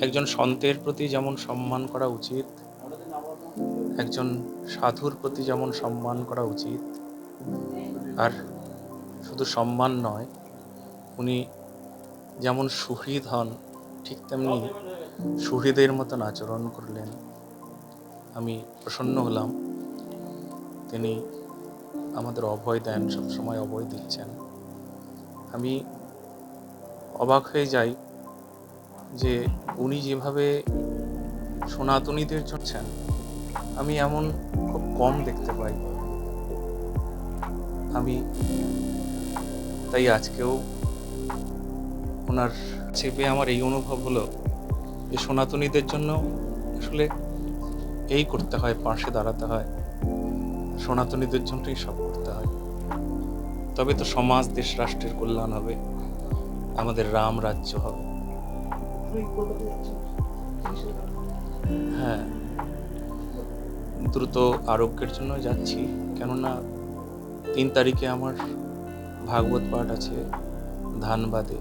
একজন সন্তের প্রতি যেমন সম্মান করা উচিত, একজন সাধুর প্রতি যেমন সম্মান করা উচিত, আর শুধু সম্মান নয়, উনি যেমন সুহৃদ হন, ঠিক তেমনি সুহৃদের মতন আচরণ করলেন। আমি প্রসন্ন হলাম। তিনি আমাদের অভয় দেন, সবসময় অভয় দিচ্ছেন। আমি অবাক হয়ে যাই যে উনি যেভাবে সনাতনীদের জন্য আমি এমন খুব কম দেখতে পাই। আমি তাই আজকেও ওনার চেপে আমার এই অনুভব হলো যে সনাতনীদের জন্য আসলে এই করতে হয়, পাশে দাঁড়াতে হয়। সনাতনীদের জন্যই সব করতে হয়। তবে তো সমাজ, দেশ, রাষ্ট্রের কল্যাণ হবে, আমাদের রাম রাজ্য হবে। হ্যাঁ দ্রুত আরোগ্যের জন্য যাচ্ছি। কেননা তিন তারিখে আমার ভাগবত পাঠ আছে ধানবাদে।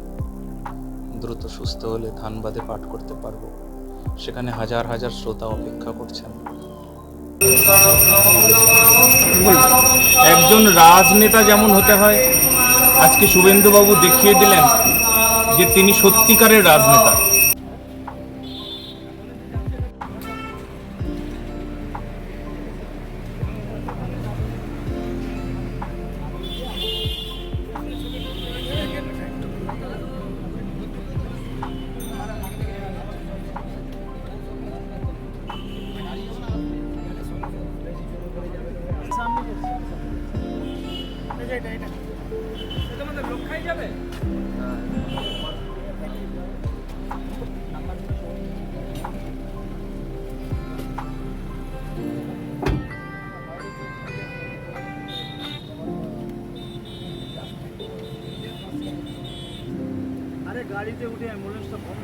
দ্রুত সুস্থ হলে ধানবাদে পাঠ করতে পারব। সেখানে হাজার হাজার শ্রোতা অপেক্ষা করছেন। একজন রাজনেতা যেমন হতে হয়, আজকে শুভেন্দুবাবু দেখিয়ে দিলেন যে তিনি সত্যিকারের রাজনেতা। আরে গাড়িতে উঠে অ্যাম্বুলেন্সটা বন্ধ